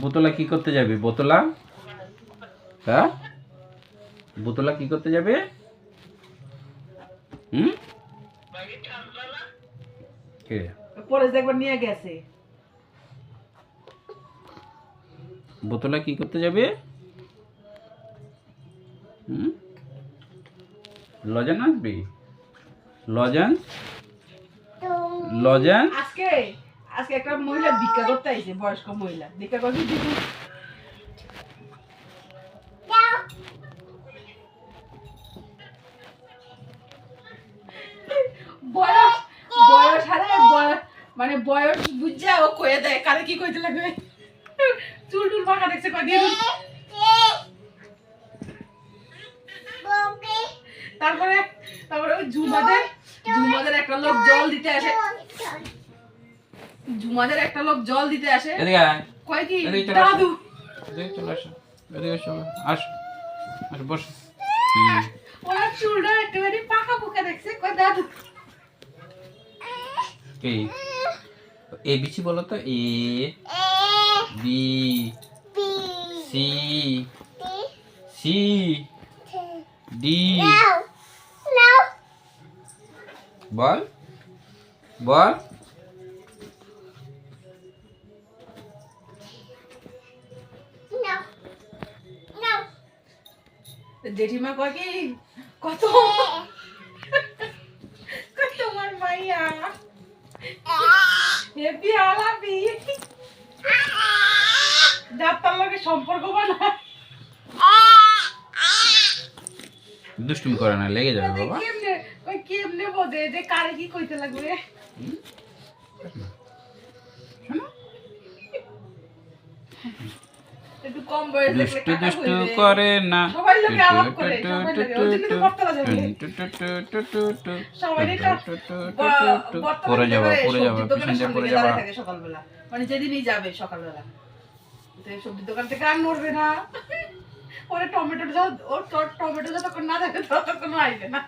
Botola কি করতে যাবে? বোতলা? হ্যাঁ? বোতলা কি করতে যাবে? হুম? কে? পরে একবার নিয়ে গেছে। বোতলা কি করতে যাবে? হুম? লজেন আসবি? লজেন? লজেন? আজকে? আজকে একটা মহিলা ভিক্ষা করতে আইছে, বয়স্ক মহিলা। ভিক্ষা করতে দিদি বয়স বয়স হারে মানে বয়স বুঝা ও কয়ে দেয়, কারে কি কইতে লাগবে? চুল টুল পাকা দেখছে কদিন। তারপরে তারপরে ওই ঝুমাদের ঝুমাদের একটা লোক জল দিতে আসে। ঝুমাদের একটা লোক জল দিতে আসে। এদিকে আয়। কয় কি। দাদু। এদিকে চলে আসো। এদিকে বস। ওনার চুলটা একেবারে পাকা পোকা দেখছে। কয় দাদু। কি? এ বিচি বলো তো? A B C C D. বল। বল। জেঠিমা কয় কি কত তোমার মাইয়া হেপি আলাপি যার তার লগে সম্পর্ক বানা দুষ্টুমি করে না লেগে যাবে বাবা। কেমনে ওই কেমনে বোঝে যে কারে কি কইতে লাগবে? একটু কম বয়স দেখলে দুষ্টু দুষ্টু করে না সবাই লোকে আলাপ করে, সবাই লোকে। ওই জন্য তো যাবে। সবাই এটা ব- বর্তমানে পরে যাবা পরে যাবা সবজির পিছন দিয়ে সামনে পরে যাবা থাকে সকালবেলা মানে যেদিনই যাবে সকালবেলা তো এই দোকান থেকে আর নড়বে না ওরে টমেটো যা- ওর টমেটো যতক্ষণ না দেবে ততক্ষণ আইবে না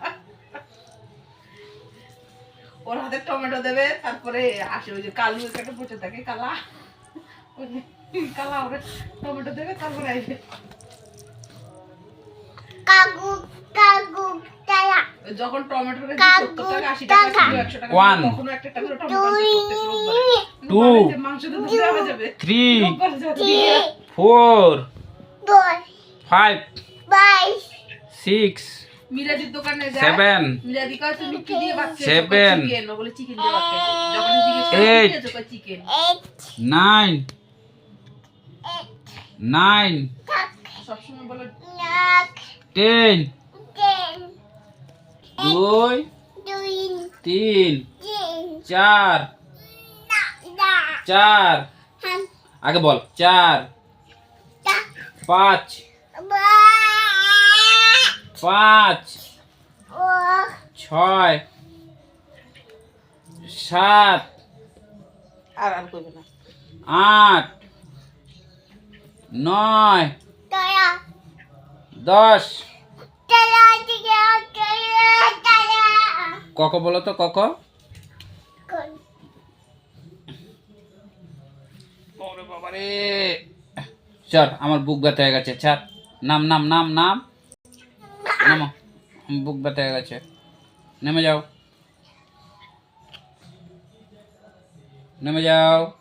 ওর হাতে টমেটো দেবে তারপরে আসে ওই যে কালু একটা পচে থাকে কালা কালা টমেটো দেবে তারপরে যখন টমেটোর কেজি টাকা একশো. একটা টমেটো মাংস যাবে। থ্রি ফোর ফাইভ সিক্স মিরাজির দোকানে যায় সেভেন মিরাজি কয় তুমি কি দিয়ে ভাত খেয়েছো? Seven. কয় চিকেন বলে চিকেন দিয়ে ভাত খেয়েছি যখন জিজ্ঞেস করি চিকেন? Nine nine. টেন। দুই তিন চার চার। আগে বল চার পাঁচ পাঁচ ছয় সাত আট নয় দশ। কক বলো তো কক? বাবারে। চল আমার বুক ব্যথা হয়ে গেছে ছাড়। নাম নাম নাম নাম। নামো বুক ব্যথা হয়ে গেছে। নেমে যাও। নেমে যাও।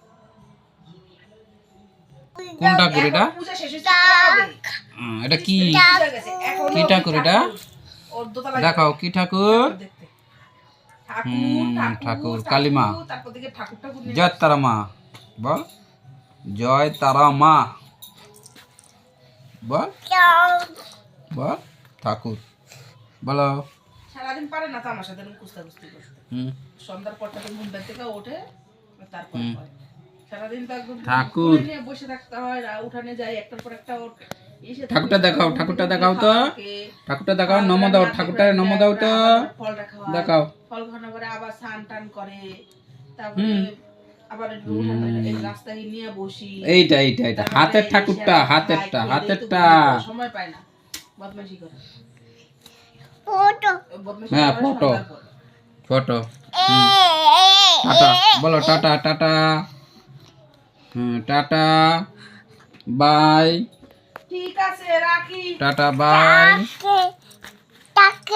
কোন ঠাকুর এটা এটা কি? পূজা গেছে, এখনও কি ঠাকুর এটা? দেখাও কি ঠাকুর। ঠাকুর হুম, ঠাকুর, ঠাকুর কালীমা। ঠাকুর, তারপর দিকে ঠাকুর ঠাকুর নিয়ে- জয় তারা মা বল। জয় তারা মা। বল। বল ঠাকুর। বলো। সারাদিন পারে না তো আমার সাথে কুস্তা কুস্তি করতে সন্ধ্যার পর থেকে ঘুম থেকে ওঠে তারপর হুম। সারাদিন তো একদম ঠাকুর। বসে থাকতে হয় উঠানে যাই একটার পর একটা ওর ঠাকুরটা দেখাও, ঠাকুরটা দেখাও তো। ঠাকুরটা দেখাও নম দাও ঠাকুরটা নম দাও তো। দেখাও। ফল খাওয়ানোর পরে আবার স্নান টান করে। তারপরে হুম। আবার একটু উঠানে- এই রাস্তায় নিয়ে বসি। এইটা এইটা এইটা। হাতের ঠাকুরটা হাতেরটা হাতেরটা। সময় পায় না। বদমাশি করে। বদমাশি হ্যাঁ, ফটো। ফটো। টাটা। বলো টাটা টাটা। Tata bye. ঠিক আছে রাখি। Tata bye.